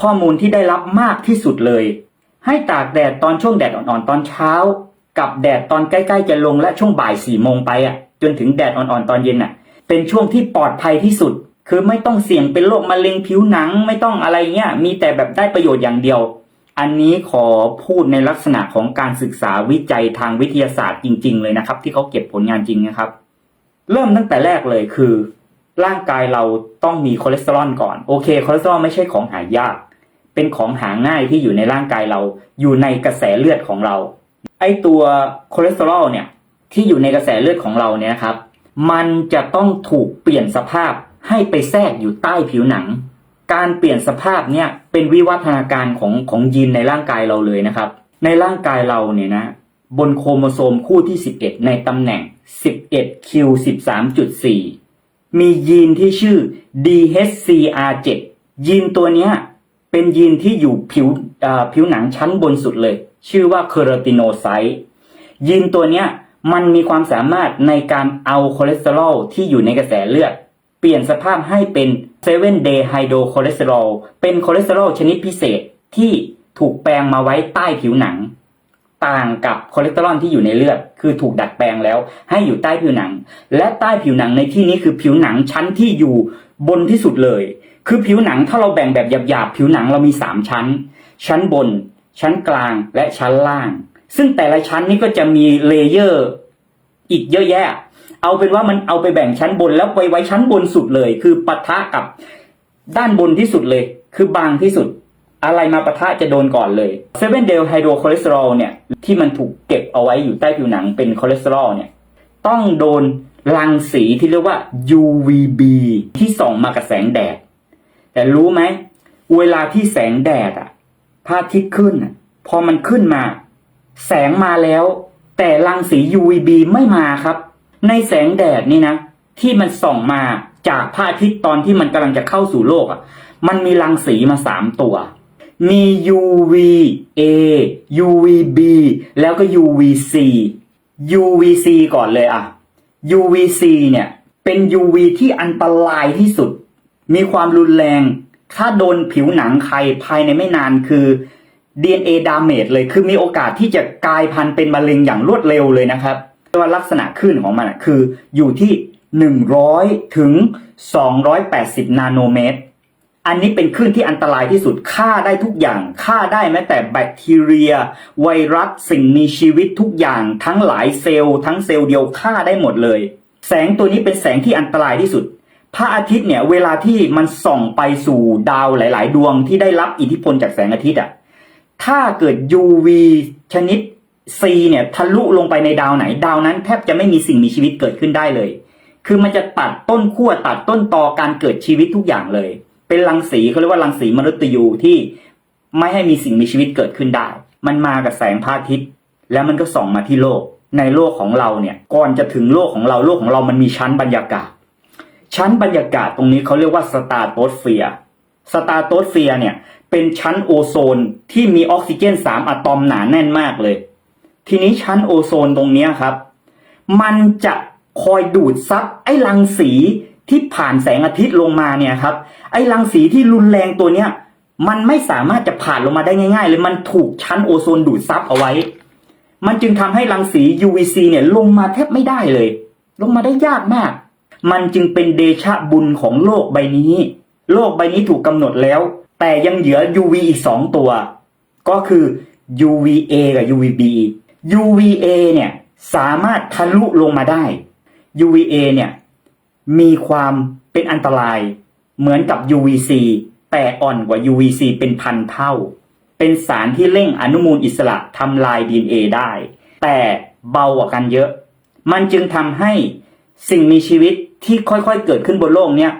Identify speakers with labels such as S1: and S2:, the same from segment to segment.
S1: ข้อมูลที่ได้รับมากที่สุดเลย ให้ตากแดดตอนช่วงแดดอ่อนๆตอนเช้า กับแดดตอนใกล้ๆจะลงและช่วงบ่ายสี่โมงไปอะ จนถึงแดดอ่อนๆตอนเย็นอะ เป็นช่วงที่ปลอดภัยที่สุด คือไม่ต้องเสี่ยงเป็นโรคมะเร็งผิวหนังไม่ต้องอะไรเงี้ยมีแต่แบบได้ประโยชน์อย่างเดียว อันนี้ขอพูดในลักษณะของการศึกษาวิจัยทางวิทยาศาสตร์จริง ๆ เลยนะครับ ที่เขาเก็บผลงานจริงนะครับ เริ่มตั้งแต่แรกเลยคือร่างกายเราต้องมีคอเลสเตอรอลก่อน โอเค คอเลสเตอรอลไม่ใช่ของหายาก เป็นของหาง่ายที่อยู่ในร่างกายเรา อยู่ในกระแสเลือดของเรา ไอตัวคอเลสเตอรอลเนี่ยที่อยู่ในกระแสเลือดของเราเนี่ยนะครับ มันจะต้องถูกเปลี่ยนสภาพให้ไปแทรกอยู่ใต้ผิวหนัง การเปลี่ยนสภาพเนี่ยเป็นวิวัฒนาการของของยีนในร่างกายเราเลยนะครับ ในร่างกายเราเนี่ยนะบนโครโมโซมคู่ที่ 11 ในตำแหน่ง 11q13.4 มียีนที่ชื่อ DHCR7 ยีนตัวเนี้ย เป็นยีนที่อยู่ผิวผิวหนังชั้นบนสุดเลย ชื่อว่าเคราติโนไซต์ยีนตัวเนี้ยมันมีความสามารถในการเอาคอเลสเตอรอลที่อยู่ในกระแสเลือด เปลี่ยนสภาพให้เป็น7 day hydrocholesterol เป็นคอเลสเตอรอลชนิดพิเศษที่ถูกแปลงมาไว้ใต้ผิวหนัง ต่างกับคอเลสเตอรอลที่อยู่ในเลือด คือถูกดัดแปลงแล้วให้อยู่ใต้ผิวหนัง และใต้ผิวหนังในที่นี้คือผิวหนังชั้นที่อยู่บนที่สุดเลย คือผิวหนังถ้าเราแบ่งแบบหยาบๆผิวหนังเรามี 3 ชั้น ชั้นบน ชั้นกลางและชั้นล่าง ซึ่งแต่ละชั้นนี้ก็จะมีเลเยอร์ อีกเยอะแยะ เอาเป็นว่ามันเอาไปแบ่งชั้นบนแล้วไปไว้ชั้นบนสุดเลย คือปะทะกับด้านบนที่สุดเลย คือบางที่สุด อะไรมาปะทะจะโดนก่อนเลยเซเว่นเดลไฮโดรคอเลสเตอรอลเนี่ยที่มันถูกเก็บเอาไว้อยู่ใต้ผิวหนังเป็นคอเลสเตอรอลเนี่ยต้องโดนรังสีที่เรียกว่า UVB ที่ส่องมากับแสงแดด แต่รู้ไหมเวลาที่แสงแดดอะพระอาทิตย์ขึ้นพอมันขึ้นมา แสงมาแล้ว แต่รังสี UVB ไม่มาครับ ในแสงแดดนี่นะที่มันส่องมาจากพระอาทิตย์ตอนที่มันกำลังจะเข้าสู่โลกอะ มันมีรังสีมาสามตัว มี UVA UVB แล้วก็ UVC UVC ก่อนเลยอะ UVC เนี่ยเป็น UV ที่อันตรายที่สุด มีความรุนแรง ถ้าโดนผิวหนังใครภายในไม่นานคือ DNA damage เลย คือมีโอกาสที่จะกลายพันธุ์เป็นมะเร็งอย่างรวดเร็วเลยนะครับว่าลักษณะคลื่นของมันคืออยู่ที่ 100 ถึง 280 นาโนเมตร อันนี้เป็นคลื่นที่อันตรายที่สุดฆ่าได้ทุกอย่างฆ่าได้แม้แต่แบคทีเรีย ไวรัสสิ่งมีชีวิตทุกอย่าง ทั้งหลายเซลล์ทั้งเซลล์เดียวฆ่าได้หมดเลย แสงตัวนี้เป็นแสงที่อันตรายที่สุด พระอาทิตย์เนี่ย เวลาที่มันส่องไปสู่ดาวหลาย ๆ ดวงที่ได้รับอิทธิพลจากแสงอาทิตย์อะถ้าเกิด UV ชนิด C เนี่ยทะลุลงไปในดาวไหน ดาวนั้นแทบจะไม่มีสิ่งมีชีวิตเกิดขึ้นได้เลย คือมันจะตัดต้นขั้วตัดต้นตอการเกิดชีวิตทุกอย่างเลย เป็นรังสีเขาเรียกว่ารังสีมฤตยูที่ไม่ให้มีสิ่งมีชีวิตเกิดขึ้นได้ มันมากับแสงพระอาทิตย์ แล้วมันก็ส่องมาที่โลก ในโลกของเราเนี่ย ก่อนจะถึงโลกของเรา โลกของเรามันมีชั้นบรรยากาศ ชั้นบรรยากาศตรงนี้เขาเรียกว่าสตาร์โตสเฟียร์สตาร์โตสเฟียร์เนี่ยเป็นชั้นโอโซนที่มีออกซิเจน3อะตอมหนาแน่นมากเลย ทีนี้ชั้นโอโซนตรงนี้ครับ มันจะคอยดูดซับไอ้รังสีที่ผ่านแสงอาทิตย์ลงมาเนี่ยครับ ไอ้รังสีที่รุนแรงตัวเนี้ยมันไม่สามารถจะผ่านลงมาได้ง่ายๆเลยมันถูกชั้นโอโซนดูดซับเอาไว้ มันจึงทำให้รังสี UVC เนี่ยลงมาแทบไม่ได้เลย ลงมาได้ยากมาก มันจึงเป็นเดชะบุญของโลกใบนี้ โลกใบนี้ถูกกำหนดแล้ว แต่ยังเหลือ UV อีก2ตัว ก็คือ UVA กับ UVB UVA เนี่ยสามารถทะลุลงมาได้ UVA เนี่ยมีความเป็นอันตรายเหมือนกับ UVC แต่อ่อนกว่า UVC เป็นพันเท่า เป็นสารที่เร่งอนุมูลอิสระทำลาย DNA ได้ แต่เบากว่ากันเยอะ มันจึงทำให้ สิ่งมีชีวิตที่ค่อยๆเกิดขึ้นบนโลกเนี้ย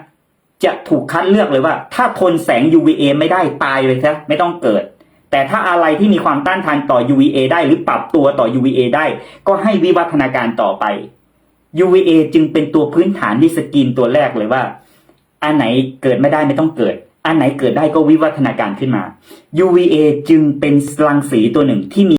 S1: จะถูกคัดเลือกเลยว่า ถ้าทนแสง UVA ไม่ได้ตายเลยซะไม่ต้องเกิด แต่ถ้าอะไรที่มีความต้านทานต่อ UVA ได้หรือปรับตัวต่อ UVA ได้ ก็ให้วิวัฒนาการต่อไป UVA จึงเป็นตัวพื้นฐานที่สกรีนตัวแรกเลยว่า อันไหนเกิดไม่ได้ไม่ต้องเกิด อันไหนเกิดได้ก็วิวัฒนาการขึ้นมา UVA จึงเป็นรังสีตัวหนึ่งที่มี